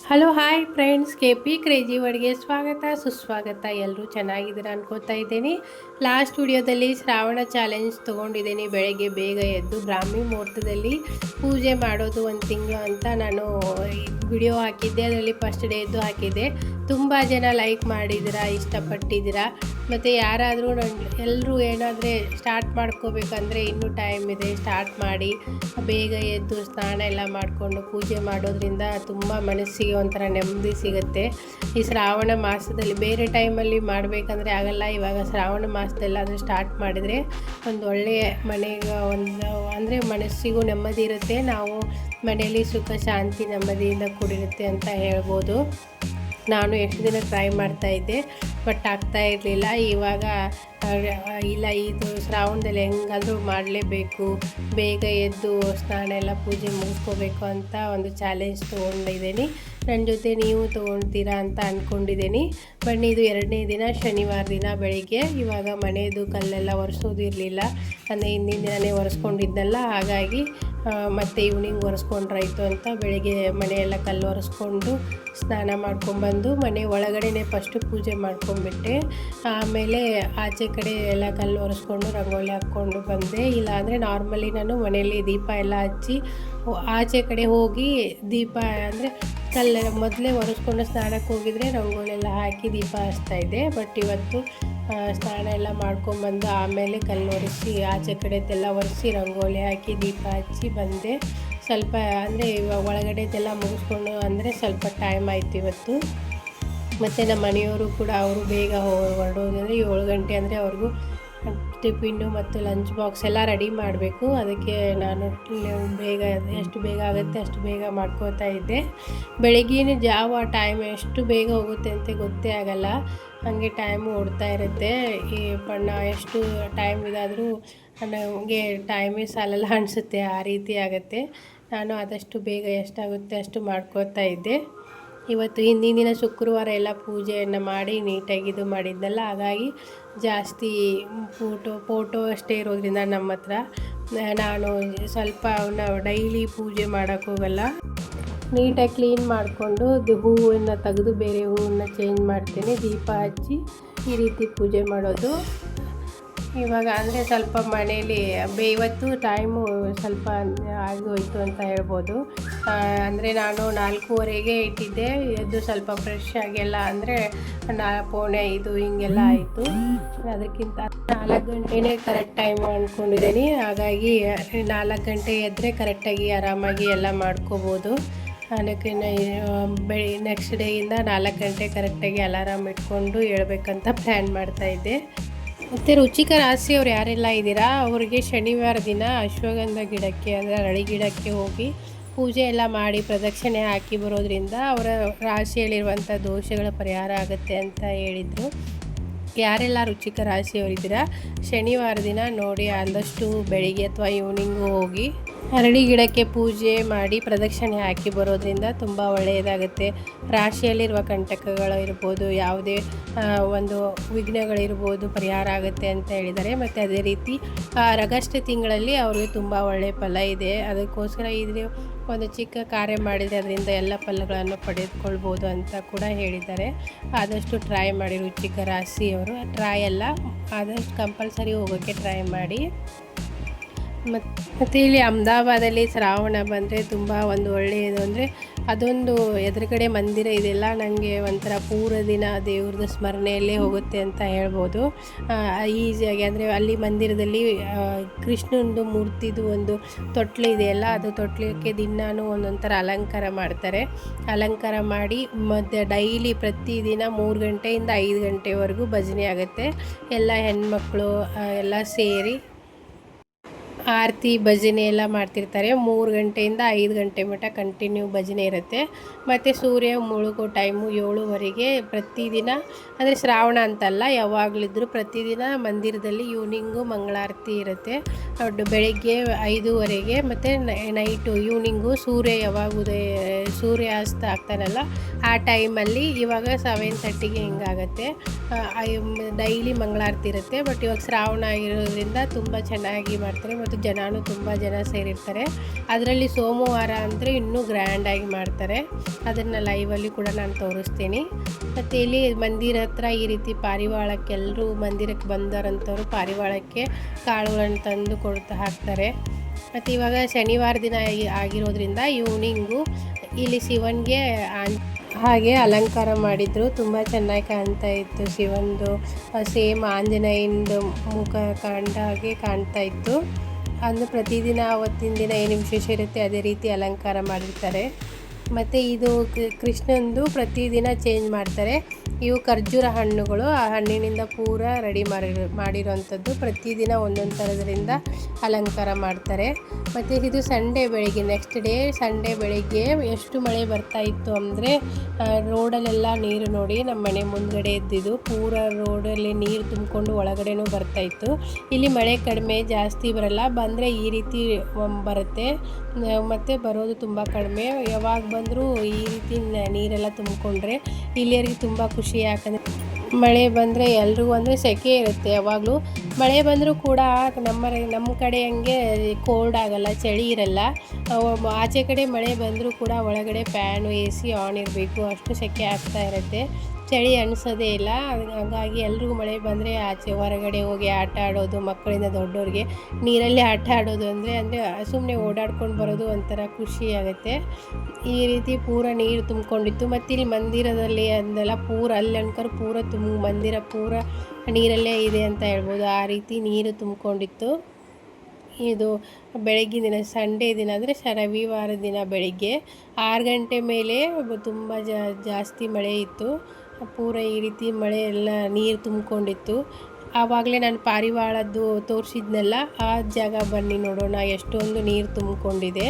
Hello, hi friends. K P crazy ವರ್ಡ್ಗೆ ಸ್ವಾಗತ. ಸುಸ್ವಾಗತ. ಎಲ್ಲರೂ ಚೆನ್ನಾಗಿದ್ದೀರಾ ಅನ್ಕೋತಾ ಇದ್ದೀನಿ. ಲಾಸ್ಟ್ ವಿಡಿಯೋದಲ್ಲಿ ಶ್ರಾವಣ ಚಾಲೆಂಜ್ ತೊಗೊಂಡಿದ್ದೀನಿ. ಬೆಳಗ್ಗೆ ಬೇಗ ಎದ್ದು ಬ್ರಾಹ್ಮಿ ಮುಹೂರ್ತದಲ್ಲಿ ಪೂಜೆ ಮಾಡೋದು ಒಂದು ತಿಂಗಳು ಅಂತ ನಾನು ವಿಡಿಯೋ ಹಾಕಿದ್ದೆ. ಅದರಲ್ಲಿ ಫಸ್ಟ್ ಡೇ ಎದ್ದು ಹಾಕಿದ್ದೆ. ತುಂಬ ಜನ ಲೈಕ್ ಮಾಡಿದ್ದೀರಾ, ಇಷ್ಟಪಟ್ಟಿದ್ದೀರಾ? ಮತ್ತು ಯಾರಾದರೂ ನನ್ನ ಎಲ್ಲರೂ ಏನಾದರೆ ಸ್ಟಾರ್ಟ್ ಮಾಡ್ಕೋಬೇಕಂದ್ರೆ ಇನ್ನೂ ಟೈಮ್ ಇದೆ. ಸ್ಟಾರ್ಟ್ ಮಾಡಿ, ಬೇಗ ಎದ್ದು ಸ್ನಾನ ಎಲ್ಲ ಮಾಡಿಕೊಂಡು ಪೂಜೆ ಮಾಡೋದ್ರಿಂದ ತುಂಬ ಮನಸ್ಸಿಗೆ ಒಂಥರ ನೆಮ್ಮದಿ ಸಿಗುತ್ತೆ. ಈ ಶ್ರಾವಣ ಮಾಸದಲ್ಲಿ ಬೇರೆ ಟೈಮಲ್ಲಿ ಮಾಡಬೇಕಂದ್ರೆ ಆಗಲ್ಲ. ಇವಾಗ ಶ್ರಾವಣ ಮಾಸದಲ್ಲಾದರೂ ಸ್ಟಾರ್ಟ್ ಮಾಡಿದರೆ ಒಂದು ಒಳ್ಳೆಯ ಮನೆಗೆ ಒಂದು, ಅಂದರೆ ಮನಸ್ಸಿಗೂ ನೆಮ್ಮದಿ ಇರುತ್ತೆ. ನಾವು ಮನೆಯಲ್ಲಿ ಸುಖ, ಶಾಂತಿ, ನೆಮ್ಮದಿಯಿಂದ ಕೂಡಿರುತ್ತೆ ಅಂತ ಹೇಳ್ಬೋದು. ನಾನು ಎಷ್ಟು ದಿನ ಟ್ರೈ ಮಾಡ್ತಾ ಇದ್ದೆ. ಬಟ್ ಆಗ್ತಾ ಇರಲಿಲ್ಲ. ಇವಾಗ ಇಲ್ಲ, ಇದು ಶ್ರಾವಣದಲ್ಲಿ ಹೆಂಗಾದರೂ ಮಾಡಲೇಬೇಕು. ಬೇಗ ಎದ್ದು ಸ್ನಾನ ಎಲ್ಲ ಪೂಜೆ ಮುಗಿಸ್ಕೋಬೇಕು ಅಂತ ಒಂದು ಚಾಲೆಂಜ್ ತೊಗೊಂಡಿದ್ದೀನಿ. ನನ್ನ ಜೊತೆ ನೀವು ತೊಗೊಳ್ತೀರಾ ಅಂತ ಅಂದ್ಕೊಂಡಿದ್ದೀನಿ ಬನ್ನಿ, ಇದು ಎರಡನೇ ದಿನ, ಶನಿವಾರ ದಿನ ಬೆಳಿಗ್ಗೆ. ಇವಾಗ ಮನೆಯದು ಕಲ್ಲೆಲ್ಲ ಒರೆಸೋದು ಇರಲಿಲ್ಲ. ಅಂದರೆ ಹಿಂದಿನ ದಿನವೇ ಒರೆಸ್ಕೊಂಡಿದ್ದಲ್ಲ, ಹಾಗಾಗಿ ಮತ್ತೆ ಈವ್ನಿಂಗ್ ಒರೆಸ್ಕೊಂಡ್ರಾಯ್ತು ಅಂತ ಬೆಳಿಗ್ಗೆ ಮನೆಯೆಲ್ಲ ಕಲ್ಲು ಒರೆಸ್ಕೊಂಡು ಸ್ನಾನ ಮಾಡ್ಕೊಂಡ್ಬಂದು ಮನೆ ಒಳಗಡೆನೇ ಫಸ್ಟು ಪೂಜೆ ಮಾಡ್ಕೊಂಡ್ಬಿಟ್ಟೆ ಆಮೇಲೆ ಆಚೆ ಕಡೆ ಎಲ್ಲ ಕಲ್ಲು ಒರೆಸ್ಕೊಂಡು ರಂಗೋಲಿ ಹಾಕ್ಕೊಂಡು ಬಂದೆ. ಇಲ್ಲಾಂದರೆ ನಾರ್ಮಲಿ ನಾನು ಮನೆಯಲ್ಲಿ ದೀಪ ಎಲ್ಲ ಹಚ್ಚಿ ಆಚೆ ಕಡೆ ಹೋಗಿ ದೀಪ ಅಂದರೆ ಕಲ್ಲೆಲ್ಲ ಮೊದಲೇ ಒರೆಸ್ಕೊಂಡು ಸ್ನಾನಕ್ಕೆ ಹೋಗಿದ್ರೆ ರಂಗೋಲಿ ಎಲ್ಲ ಹಾಕಿ ದೀಪ ಹಚ್ತಾ ಇದ್ದೆ. ಬಟ್ ಇವತ್ತು ಸ್ನಾನ ಎಲ್ಲ ಮಾಡ್ಕೊಂಡ್ಬಂದು ಆಮೇಲೆ ಕಲ್ಲು ಒರೆಸಿ ಆಚೆ ಕಡೆದೆಲ್ಲ ಒರೆಸಿ ರಂಗೋಲಿ ಹಾಕಿ ದೀಪ ಹಚ್ಚಿ ಬಂದೆ. ಸ್ವಲ್ಪ ಅಂದರೆ ಇವಾಗ ಒಳಗಡೆದೆಲ್ಲ ಮುಗಿಸ್ಕೊಂಡು ಅಂದರೆ ಸ್ವಲ್ಪ ಟೈಮ್ ಆಯಿತು ಇವತ್ತು. ಮತ್ತು ನಮ್ಮ ಮನೆಯವರು ಕೂಡ ಅವರು ಬೇಗ ಹೊರಡೋದಂದರೆ ಏಳು ಗಂಟೆ ಅಂದರೆ ಅವ್ರಿಗೂ ಟಿಫಿನ್ನು ಮತ್ತು ಲಂಚ್ ಬಾಕ್ಸ್ ಎಲ್ಲ ರೆಡಿ ಮಾಡಬೇಕು. ಅದಕ್ಕೆ ನಾನು ಬೇಗ ಎಷ್ಟು ಬೇಗ ಆಗುತ್ತೆ ಅಷ್ಟು ಬೇಗ ಮಾಡ್ಕೋತಾ ಇದ್ದೆ. ಬೆಳಗಿನ ಜಾವ ಟೈಮ್ ಎಷ್ಟು ಬೇಗ ಹೋಗುತ್ತೆ ಅಂತ ಗೊತ್ತೇ ಆಗಲ್ಲ. ಹಾಗೆ ಟೈಮು ಓಡ್ತಾ ಇರುತ್ತೆ. ಈ ಬಣ್ಣ ಎಷ್ಟು ಟೈಮ್ ಇದಾದರೂ ನಮಗೆ ಟೈಮೇ ಸಾಲಲ್ಲ ಅನಿಸುತ್ತೆ. ಆ ರೀತಿ ಆಗುತ್ತೆ. ನಾನು ಆದಷ್ಟು ಬೇಗ ಎಷ್ಟಾಗುತ್ತೆ ಅಷ್ಟು ಮಾಡ್ಕೋತಾ ಇದ್ದೆ. ಇವತ್ತು ಹಿಂದಿನ ದಿನ ಶುಕ್ರವಾರ ಎಲ್ಲ ಪೂಜೆಯನ್ನು ಮಾಡಿ ನೀಟಾಗಿ ಇದು ಮಾಡಿದ್ದಲ್ಲ ಹಾಗಾಗಿ ಜಾಸ್ತಿ ಫೋಟೋ ಫೋಟೋ ಅಷ್ಟೇ ಇರೋದ್ರಿಂದ ನಮ್ಮ ಹತ್ರ. ನಾನು ಸ್ವಲ್ಪ ಅವನ್ನ ಡೈಲಿ ಪೂಜೆ ಮಾಡೋಕ್ಕೆ ಹೋಗಲ್ಲ. ನೀಟಾಗಿ ಕ್ಲೀನ್ ಮಾಡಿಕೊಂಡು ಹೂವನ್ನು ತೆಗೆದು ಬೇರೆ ಹೂವನ್ನು ಚೇಂಜ್ ಮಾಡ್ತೀನಿ. ದೀಪ ಹಚ್ಚಿ ಈ ರೀತಿ ಪೂಜೆ ಮಾಡೋದು. ಇವಾಗ ಅಂದರೆ ಸ್ವಲ್ಪ ಮನೇಲಿ ಬೇ, ಇವತ್ತು ಟೈಮು ಸ್ವಲ್ಪ ಆಗೋಯಿತು ಅಂತ ಹೇಳ್ಬೋದು. ಅಂದರೆ ನಾನು ನಾಲ್ಕೂವರೆಗೆ ಇಟ್ಟಿದ್ದೆ. ಎದ್ದು ಸ್ವಲ್ಪ ಫ್ರೆಶ್ ಆಗೆಲ್ಲ ಅಂದರೆ ನಾ, ಪೋಣೆ ಇದು ಹಿಂಗೆಲ್ಲ ಆಯಿತು. ಅದಕ್ಕಿಂತ ನಾಲ್ಕು ಗಂಟೆನೇ ಕರೆಕ್ಟ್ ಟೈಮ್ ಅಂದ್ಕೊಂಡಿದ್ದೀನಿ. ಹಾಗಾಗಿ ನಾಲ್ಕು ಗಂಟೆ ಎದ್ದರೆ ಕರೆಕ್ಟಾಗಿ ಆರಾಮಾಗಿ ಎಲ್ಲ ಮಾಡ್ಕೋಬೋದು. ಅದಕ್ಕೆ ಬೆಳಿ ನೆಕ್ಸ್ಟ್ ಡೇಯಿಂದ ನಾಲ್ಕು ಗಂಟೆ ಕರೆಕ್ಟಾಗಿ ಅಲಾರಾಮ್ ಇಟ್ಕೊಂಡು ಹೇಳ್ಬೇಕಂತ ಪ್ಲ್ಯಾನ್ ಮಾಡ್ತಾಯಿದ್ದೆ ಮತ್ತು ರುಚಿಕ ರಾಶಿಯವ್ರು ಯಾರೆಲ್ಲ ಇದ್ದೀರಾ? ಅವರಿಗೆ ಶನಿವಾರ ದಿನ ಅಶ್ವಗಂಧ ಗಿಡಕ್ಕೆ ಅಂದರೆ ಅರಳಿ ಗಿಡಕ್ಕೆ ಹೋಗಿ ಪೂಜೆ ಎಲ್ಲ ಮಾಡಿ ಪ್ರದಕ್ಷಿಣೆ ಹಾಕಿ ಬರೋದ್ರಿಂದ ಅವರ ರಾಶಿಯಲ್ಲಿರುವಂಥ ದೋಷಗಳ ಪರಿಹಾರ ಆಗುತ್ತೆ ಅಂತ ಹೇಳಿದರು. ಯಾರೆಲ್ಲ ರುಚಿಕ ರಾಶಿಯವರಿದ್ದೀರಾ ಶನಿವಾರ ದಿನ ನೋಡಿ ಆದಷ್ಟು ಬೆಳಿಗ್ಗೆ ಅಥವಾ ಈವ್ನಿಂಗು ಹೋಗಿ ಅರಳಿ ಗಿಡಕ್ಕೆ ಪೂಜೆ ಮಾಡಿ ಪ್ರದಕ್ಷಿಣೆ ಹಾಕಿ ಬರೋದ್ರಿಂದ ತುಂಬ ಒಳ್ಳೆಯದಾಗುತ್ತೆ. ರಾಶಿಯಲ್ಲಿರುವ ಕಂಟಕಗಳು ಇರ್ಬೋದು, ಯಾವುದೇ ಒಂದು ವಿಘ್ನಗಳಿರ್ಬೋದು ಪರಿಹಾರ ಆಗುತ್ತೆ ಅಂತ ಹೇಳಿದ್ದಾರೆ ಮತ್ತು ಅದೇ ರೀತಿ ಆಗಸ್ಟ್ ತಿಂಗಳಲ್ಲಿ ಅವ್ರಿಗೆ ತುಂಬ ಒಳ್ಳೆಯ ಫಲ ಇದೆ. ಅದಕ್ಕೋಸ್ಕರ ಇದು ಒಂದು ಚಿಕ್ಕ ಕಾರ್ಯ ಮಾಡಿದರೆ ಅದರಿಂದ ಎಲ್ಲ ಫಲಗಳನ್ನು ಪಡೆದುಕೊಳ್ಬೋದು ಅಂತ ಕೂಡ ಹೇಳಿದ್ದಾರೆ. ಆದಷ್ಟು ಟ್ರೈ ಮಾಡಿ ರುಚಿಕ ರಾಶಿಯವರು ಟ್ರೈ ಅಲ್ಲ ಆದಷ್ಟು ಕಂಪಲ್ಸರಿ ಹೋಗೋಕ್ಕೆ ಟ್ರೈ ಮಾಡಿ. ಮತ್ತು ಇಲ್ಲಿ ಅಹಮದಾಬಾದಲ್ಲಿ ಶ್ರಾವಣ ಬಂದರೆ ತುಂಬ ಒಂದು ಒಳ್ಳೆಯದು ಅಂದರೆ ಅದೊಂದು ಎದುರುಗಡೆ ಮಂದಿರ ಇದೆಲ್ಲ ನನಗೆ ಒಂಥರ ಪೂರ ದಿನ ದೇವ್ರದ ಸ್ಮರಣೆಯಲ್ಲೇ ಹೋಗುತ್ತೆ ಅಂತ ಹೇಳ್ಬೋದು. ಈಸಿಯಾಗಿ ಅಂದರೆ ಅಲ್ಲಿ ಮಂದಿರದಲ್ಲಿ ಕೃಷ್ಣನದು ಮೂರ್ತಿದು ಒಂದು ತೊಟ್ಲು ಇದೆಯಲ್ಲ ಅದು ತೊಟ್ಲಕ್ಕೆ ದಿನಾನು ಒಂದೊಂಥರ ಅಲಂಕಾರ ಮಾಡ್ತಾರೆ. ಅಲಂಕಾರ ಮಾಡಿ ಮತ್ತು ಡೈಲಿ ಪ್ರತಿದಿನ ಮೂರು ಗಂಟೆಯಿಂದ ಐದು ಗಂಟೆವರೆಗೂ ಭಜನೆ ಆಗುತ್ತೆ. ಎಲ್ಲ ಹೆಣ್ಮಕ್ಳು ಎಲ್ಲ ಸೇರಿ ಆರತಿ ಭಜನೆ ಎಲ್ಲ ಮಾಡ್ತಿರ್ತಾರೆ. ಮೂರು ಗಂಟೆಯಿಂದ ಐದು ಗಂಟೆ ಮಟ್ಟ ಕಂಟಿನ್ಯೂ ಭಜನೆ ಇರುತ್ತೆ. ಮತ್ತು ಸೂರ್ಯ, ಮುಳುಗೋ ಟೈಮು ಏಳುವರೆಗೆ ಪ್ರತಿದಿನ, ಅಂದರೆ ಶ್ರಾವಣ ಅಂತಲ್ಲ ಯಾವಾಗಲಿದ್ದರೂ ಪ್ರತಿದಿನ ಮಂದಿರದಲ್ಲಿ ಈವ್ನಿಂಗು ಮಂಗಳಾರತಿ ಇರುತ್ತೆ. ಬೆಳಗ್ಗೆ ಐದೂವರೆಗೆ ಮತ್ತು ನೈಟು, ಈವ್ನಿಂಗು ಸೂರ್ಯ ಯಾವಾಗ ಉದಯ, ಸೂರ್ಯಾಸ್ತ ಆಗ್ತಾನಲ್ಲ, ಆ ಟೈಮಲ್ಲಿ ಇವಾಗ ಸೆವೆನ್ ತರ್ಟಿಗೆ ಹಿಂಗಾಗತ್ತೆ. ಡೈಲಿ ಮಂಗಳಾರತಿ ಇರುತ್ತೆ, ಬಟ್ ಇವಾಗ ಶ್ರಾವಣ ಆಗಿರೋದ್ರಿಂದ ತುಂಬ ಚೆನ್ನಾಗಿ ಮಾಡ್ತಾರೆ ಮತ್ತು ಜನನೂ ತುಂಬ ಜನ ಸೇರಿರ್ತಾರೆ. ಅದರಲ್ಲಿ ಸೋಮವಾರ ಅಂದರೆ ಇನ್ನೂ ಗ್ರ್ಯಾಂಡಾಗಿ ಮಾಡ್ತಾರೆ. ಅದನ್ನು ಲೈವಲ್ಲಿ ಕೂಡ ನಾನು ತೋರಿಸ್ತೀನಿ. ಮತ್ತು ಇಲ್ಲಿ ಮಂದಿರ ಹತ್ರ ಈ ರೀತಿ ಪಾರಿವಾಳಕ್ಕೆ ಎಲ್ಲರೂ ಮಂದಿರಕ್ಕೆ ಬಂದರಂಥವ್ರು ಪಾರಿವಾಳಕ್ಕೆ ಕಾಳುಗಳನ್ನು ತಂದು ಕೊಡ್ತಾ ಹಾಕ್ತಾರೆ. ಮತ್ತು ಇವಾಗ ಶನಿವಾರ ದಿನ ಆಗಿ- ಆಗಿರೋದ್ರಿಂದ ಈವ್ನಿಂಗು ಇಲ್ಲಿ ಶಿವನಿಗೆ ಹಾಗೆ ಅಲಂಕಾರ ಮಾಡಿದ್ರು. ತುಂಬ ಚೆನ್ನಾಗಿ ಕಾಣ್ತಾ ಇತ್ತು ಶಿವಂದು. ಸೇಮ್ ಆಂಜನೇಯಂದು ಮುಖ ಕಂಡ ಹಾಗೆ ಕಾಣ್ತಾ ಇತ್ತು. ಅಂದು ಪ್ರತಿದಿನ ಅವತ್ತಿನ ದಿನ ಏನು ವಿಶೇಷ ಇರುತ್ತೆ ಅದೇ ರೀತಿ ಅಲಂಕಾರ ಮಾಡಿರ್ತಾರೆ. ಮತ್ತು ಇದು ಕೃಷ್ಣಂದು ಪ್ರತಿದಿನ ಚೇಂಜ್ ಮಾಡ್ತಾರೆ. ಇವು ಖರ್ಜೂರ ಹಣ್ಣುಗಳು. ಆ ಹಣ್ಣಿನಿಂದ ಪೂರ ರೆಡಿ ಮಾಡಿ, ಮಾಡಿರೋವಂಥದ್ದು. ಪ್ರತಿದಿನ ಒಂದೊಂದು ಥರದ್ರಿಂದ ಅಲಂಕಾರ ಮಾಡ್ತಾರೆ. ಮತ್ತು ಇದು ಸಂಡೇ ಬೆಳಿಗ್ಗೆ ನೆಕ್ಸ್ಟ್ ಡೇ ಸಂಡೇ ಬೆಳಿಗ್ಗೆ ಎಷ್ಟು ಮಳೆ ಬರ್ತಾ ಇತ್ತು ಅಂದರೆ ರೋಡಲ್ಲೆಲ್ಲ ನೀರು ನೋಡಿ ನಮ್ಮ ಮನೆ ಮುಂದ್ಗಡೆ ಇದ್ದಿದ್ದು ಪೂರ ರೋಡಲ್ಲಿ ನೀರು ತುಂಬಿಕೊಂಡು ಒಳಗಡೆನೂ ಬರ್ತಾ ಇತ್ತು. ಇಲ್ಲಿ ಮಳೆ ಕಡಿಮೆ, ಜಾಸ್ತಿ ಬರಲ್ಲ. ಬಂದರೆ ಈ ರೀತಿ ಬರುತ್ತೆ. ಮತ್ತು ಬರೋದು ತುಂಬ ಕಡಿಮೆ. ಯಾವಾಗ ಬಂದರೂ ಈ ರೀತಿ ನೀರೆಲ್ಲ ತುಂಬಿಕೊಂಡ್ರೆ ಇಲ್ಲಿಯರಿಗೆ ತುಂಬ ಖುಷಿ ಯಾಕಂದರೆ ಮಳೆ ಬಂದರೆ ಎಲ್ರಿಗೂ ಅಂದರೆ ಸೆಕೆ ಇರುತ್ತೆ. ಯಾವಾಗಲೂ ಮಳೆ ಬಂದರೂ ಕೂಡ ನಮ್ಮ ನಮ್ಮ ಕಡೆ ಹಂಗೆ ಕೋಲ್ಡ್ ಆಗಲ್ಲ, ಚಳಿ ಇರಲ್ಲ. ಆಚೆ ಕಡೆ ಮಳೆ ಬಂದರೂ ಕೂಡ ಒಳಗಡೆ ಫ್ಯಾನು ಎ ಆನ್ ಇರಬೇಕು. ಅಷ್ಟು ಸೆಕೆ ಆಗ್ತಾ ಇರುತ್ತೆ. ಚಳಿ ಅನಿಸೋದೇ ಇಲ್ಲ. ಹಾಗ್- ಹಾಗಾಗಿ ಎಲ್ರಿಗೂ ಮಳೆ ಬಂದರೆ ಆಚೆ ಹೊರಗಡೆ ಹೋಗಿ ಆಟ ಆಡೋದು, ಮಕ್ಕಳಿಂದ ದೊಡ್ಡವ್ರಿಗೆ ನೀರಲ್ಲಿ ಆಟ ಆಡೋದು ಅಂದರೆ ಅಂದರೆ ಸುಮ್ಮನೆ ಓಡಾಡ್ಕೊಂಡು ಬರೋದು ಒಂಥರ ಖುಷಿ ಆಗುತ್ತೆ. ಈ ರೀತಿ ಪೂರ ನೀರು ತುಂಬಿಕೊಂಡಿತ್ತು. ಮತ್ತು ಇಲ್ಲಿ ಮಂದಿರದಲ್ಲಿ ಅಂದೆಲ್ಲ, ಪೂರ ಅಲ್ಲಿ ಅನ್ಕರ್ ಪೂರ ತುಂಬ ಮಂದಿರ ಪೂರ ನೀರಲ್ಲೇ ಇದೆ ಅಂತ ಹೇಳ್ಬೋದು. ಆ ರೀತಿ ನೀರು ತುಂಬಿಕೊಂಡಿತ್ತು. ಇದು ಬೆಳಗ್ಗಿನ ದಿನ, ಸಂಡೇ ದಿನ ಅಂದರೆ ರವಿವಾರ ದಿನ ಬೆಳಿಗ್ಗೆ. ಆರು ಗಂಟೆ ಮೇಲೆ ತುಂಬ ಜಾಸ್ತಿ ಮಳೆ ಇತ್ತು. ಪೂರ ಈ ರೀತಿ ಮಳೆ ಎಲ್ಲ ನೀರು ತುಂಬಿಕೊಂಡಿತ್ತು. ಆವಾಗಲೇ ನಾನು ಪಾರಿವಾಳದ್ದು ತೋರಿಸಿದ್ನಲ್ಲ, ಆ ಜಾಗ ಬನ್ನಿ ನೋಡೋಣ, ಎಷ್ಟೊಂದು ನೀರು ತುಂಬಿಕೊಂಡಿದೆ.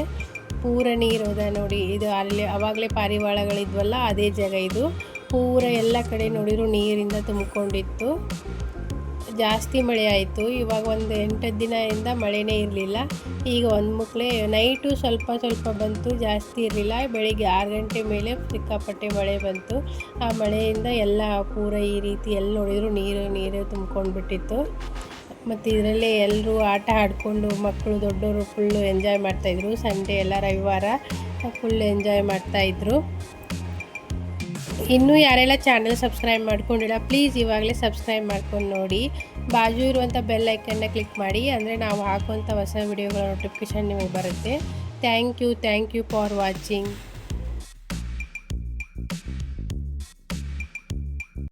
ಪೂರ ನೀರು ಹೋದ ನೋಡಿ, ಇದು ಅಲ್ಲಿ ಆವಾಗಲೇ ಪಾರಿವಾಳಗಳಿದ್ವಲ್ಲ, ಅದೇ ಜಾಗ ಇದು. ಪೂರ ಎಲ್ಲ ಕಡೆ ನೋಡಿದ್ರು ನೀರಿಂದ ತುಂಬಿಕೊಂಡಿತ್ತು. ಜಾಸ್ತಿ ಮಳೆ ಆಯಿತು. ಇವಾಗ ಒಂದು ಎಂಟು ದಿನದಿಂದ ಮಳೆನೇ ಇರಲಿಲ್ಲ. ಈಗ ಒಂದು ಮುಕ್ಳೆ ನೈಟು ಸ್ವಲ್ಪ ಸ್ವಲ್ಪ ಬಂತು, ಜಾಸ್ತಿ ಇರಲಿಲ್ಲ. ಬೆಳಿಗ್ಗೆ ಆರು ಗಂಟೆ ಮೇಲೆ ಸಿಕ್ಕಾಪಟ್ಟೆ ಮಳೆ ಬಂತು. ಆ ಮಳೆಯಿಂದ ಎಲ್ಲ ಪೂರ ಈ ರೀತಿ ಎಲ್ಲಿ ನೋಡಿದ್ರು ನೀರು ನೀರು ತುಂಬ್ಕೊಂಡ್ಬಿಟ್ಟಿತ್ತು. ಮತ್ತು ಇದರಲ್ಲೇ ಎಲ್ಲರೂ ಆಟ ಆಡಿಕೊಂಡು ಮಕ್ಕಳು ದೊಡ್ಡವರು ಫುಲ್ಲು ಎಂಜಾಯ್ ಮಾಡ್ತಾಯಿದ್ರು ಸಂಡೇ ಎಲ್ಲ ರವಿವಾರ ಫುಲ್ ಎಂಜಾಯ್ ಮಾಡ್ತಾಯಿದ್ರು ಇನ್ನೂ ಯಾರೆಲ್ಲ ಚಾನಲ್ ಸಬ್ಸ್ಕ್ರೈಬ್ ಮಾಡ್ಕೊಂಡಿಲ್ಲ ಪ್ಲೀಸ್ ಇವಾಗಲೇ ಸಬ್ಸ್ಕ್ರೈಬ್ ಮಾಡ್ಕೊಂಡು ನೋಡಿ. ಬಾಜು ಇರುವಂಥ ಬೆಲ್ ಐಕನ್ನ ಕ್ಲಿಕ್ ಮಾಡಿ, ಅಂದರೆ ನಾವು ಹಾಕುವಂಥ ಹೊಸ ವಿಡಿಯೋಗಳ ನೋಟಿಫಿಕೇಷನ್ ನಿಮಗೆ ಬರುತ್ತೆ. Thank you thank you for watching